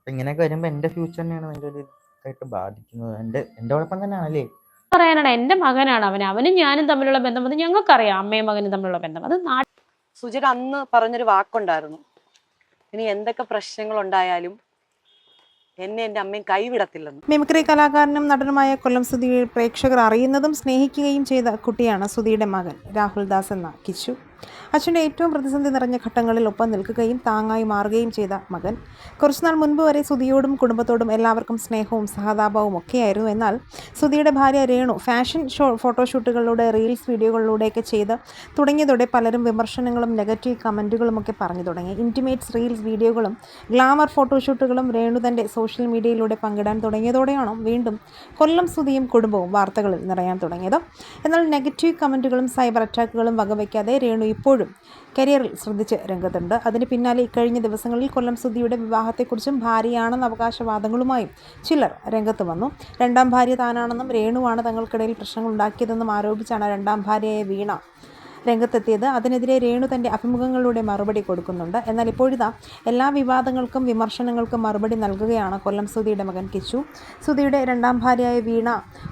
അപ്പൊ ഇങ്ങനെയൊക്കെ വരുമ്പോ എന്റെ ഫ്യൂച്ചർ തന്നെയാണ് ഭയങ്കര ഒരു ഇതായിട്ട് ബാധിക്കുന്നത്. എന്റെ എന്റെ കുഴപ്പം തന്നെയാണല്ലേ? പറയാനാണ് എന്റെ മകനാണ് അവൻ അവനും ഞാനും തമ്മിലുള്ള ബന്ധം അത് ഞങ്ങൾക്കറിയാം. അമ്മയും മകനും തമ്മിലുള്ള ബന്ധം. അത് സുജിത സുജിയുടെ അന്ന് പറഞ്ഞൊരു വാക്കുണ്ടായിരുന്നു. ഇനി എന്തൊക്കെ പ്രശ്നങ്ങൾ ഉണ്ടായാലും എന്നെ എന്റെ അമ്മയും കൈവിടത്തില്ലെന്ന്. മിമിക്രി കലാകാരനും നടനുമായ കൊല്ലം സുധി പ്രേക്ഷകർ അറിയുന്നതും സ്നേഹിക്കുകയും ചെയ്ത കുട്ടിയാണ് സുധിയുടെ മകൻ. രാഹുൽ ദാസ് എന്ന കിച്ചു. അച്ഛന്റെ ഏറ്റവും പ്രതിസന്ധി നിറഞ്ഞ ഘട്ടങ്ങളിൽ ഒപ്പം നിൽക്കുകയും താങ്ങായി മാറുകയും ചെയ്ത മകൻ. കുറച്ചുനാൾ മുൻപ് വരെ സുധിയോടും കുടുംബത്തോടും എല്ലാവർക്കും സ്നേഹവും സഹതാപവും ഒക്കെയായിരുന്നു. എന്നാൽ സുധിയുടെ ഭാര്യ രേണു ഫാഷൻ ഷോ ഫോട്ടോഷൂട്ടുകളിലൂടെ റീൽസ് വീഡിയോകളിലൂടെയൊക്കെ ചെയ്ത് തുടങ്ങിയതോടെ പലരും വിമർശനങ്ങളും നെഗറ്റീവ് കമന്റുകളും ഒക്കെ പറഞ്ഞു തുടങ്ങി. ഇന്റിമേറ്റ്സ് റീൽസ് വീഡിയോകളും ഗ്ലാമർ ഫോട്ടോഷൂട്ടുകളും രേണു തന്റെ സോഷ്യൽ മീഡിയയിലൂടെ പങ്കിടാൻ തുടങ്ങിയതോടെയാണ് വീണ്ടും കൊല്ലം സുധിയും കുടുംബവും വാർത്തകളിൽ നിറയാൻ തുടങ്ങിയത്. എന്നാൽ നെഗറ്റീവ് കമന്റുകളും സൈബർ അറ്റാക്കുകളും വകവയ്ക്കാതെ രേണു ഇപ്പോഴും കരിയറിൽ ശ്രദ്ധിച്ച് രംഗത്തുണ്ട്. അതിന് പിന്നാലെ ഇക്കഴിഞ്ഞ ദിവസങ്ങളിൽ കൊല്ലം സുധിയുടെ വിവാഹത്തെക്കുറിച്ചും ഭാര്യയാണെന്ന അവകാശവാദങ്ങളുമായും ചിലർ രംഗത്ത് വന്നു. രണ്ടാം ഭാര്യ താനാണെന്നും രേണുവാണ് തങ്ങൾക്കിടയിൽ പ്രശ്നങ്ങൾ ഉണ്ടാക്കിയതെന്നും ആരോപിച്ചാണ് രണ്ടാം ഭാര്യയായ വീണ രംഗത്തെത്തിയത്. അതിനെതിരെ രേണു തന്റെ അഭിമുഖങ്ങളിലൂടെ മറുപടി കൊടുക്കുന്നുണ്ട്. എന്നാൽ ഇപ്പോഴിതാ എല്ലാ വിവാദങ്ങൾക്കും വിമർശനങ്ങൾക്കും മറുപടി നൽകുകയാണ് കൊല്ലം സുധിയുടെ മകൻ കിച്ചു. സുധിയുടെ രണ്ടാം ഭാര്യയായ വീണ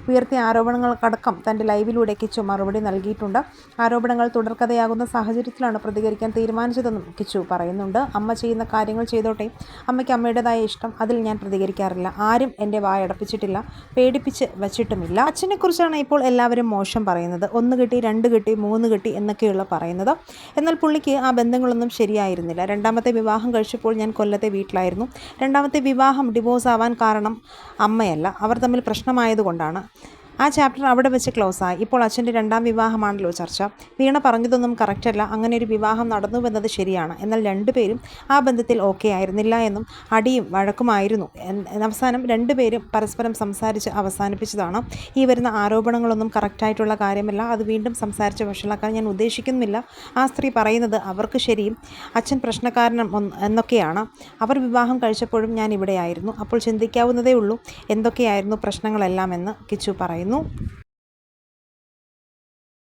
ഉയർത്തിയ ആരോപണങ്ങൾക്കടക്കം തന്റെ ലൈവിലൂടെ കിച്ചു മറുപടി നൽകിയിട്ടുണ്ട്. ആരോപണങ്ങൾ തുടർക്കഥയാകുന്ന സാഹചര്യത്തിലാണ് പ്രതികരിക്കാൻ തീരുമാനിച്ചതെന്നും കിച്ചു പറയുന്നുണ്ട്. അമ്മ ചെയ്യുന്ന കാര്യങ്ങൾ ചെയ്തോട്ടെ. അമ്മയ്ക്ക് അമ്മയുടേതായ ഇഷ്ടം. അതിൽ ഞാൻ പ്രതികരിക്കാറില്ല. ആരും എന്റെ വായടപ്പിച്ചിട്ടില്ല പേടിപ്പിച്ച് വച്ചിട്ടുമില്ല. അച്ഛനെക്കുറിച്ചാണ് ഇപ്പോൾ എല്ലാവരും മോശം പറയുന്നത്. ഒന്ന് കിട്ടി രണ്ട് കിട്ടി മൂന്ന് കിട്ടി എന്നൊക്കെയുള്ള പറയുന്നത്. എന്നാൽ പുള്ളിക്ക് ആ ബന്ധങ്ങളൊന്നും ശരിയായിരുന്നില്ല. രണ്ടാമത്തെ വിവാഹം കഴിച്ചപ്പോൾ ഞാൻ കൊല്ലത്തെ വീട്ടിലായിരുന്നു. രണ്ടാമത്തെ വിവാഹം ഡിവോഴ്സ് ആവാൻ കാരണം അമ്മയല്ല. അവർ തമ്മിൽ പ്രശ്നമായതുകൊണ്ടാണ്. ആ ചാപ്റ്റർ അവിടെ വെച്ച് ക്ലോസ് ആയി. ഇപ്പോൾ അച്ഛന്റെ രണ്ടാം വിവാഹമാണല്ലോ ചർച്ച. വീണ പറഞ്ഞതൊന്നും കറക്റ്റല്ല അങ്ങനെ ഒരു വിവാഹം നടന്നു നടന്നുവെന്നത് ശരിയാണ്. എന്നാൽ രണ്ടുപേരും ആ ബന്ധത്തിൽ ഓക്കെ ആയിരുന്നില്ല എന്നും അടിയും വഴക്കുമായിരുന്നു. അവസാനം രണ്ടുപേരും പരസ്പരം സംസാരിച്ച് അവസാനിപ്പിച്ചതാണ്. ഈ വരുന്ന ആരോപണങ്ങളൊന്നും കറക്റ്റായിട്ടുള്ള കാര്യമല്ല. അത് വീണ്ടും സംസാരിച്ച് വഷളാക്കാൻ ഞാൻ ഉദ്ദേശിക്കുന്നില്ല. ആ സ്ത്രീ പറയുന്നത് അവർക്ക് ശരിയും അച്ഛൻ പ്രശ്നക്കാരനും എന്നൊക്കെയാണ്. അവർ വിവാഹം കഴിച്ചപ്പോഴും ഞാൻ ഇവിടെയായിരുന്നു അപ്പോൾ ചിന്തിക്കാവുന്നതേ ഉള്ളൂ. എന്തൊക്കെയായിരുന്നു പ്രശ്നങ്ങളെല്ലാം എന്ന് കിച്ചു പറയുന്നു. não?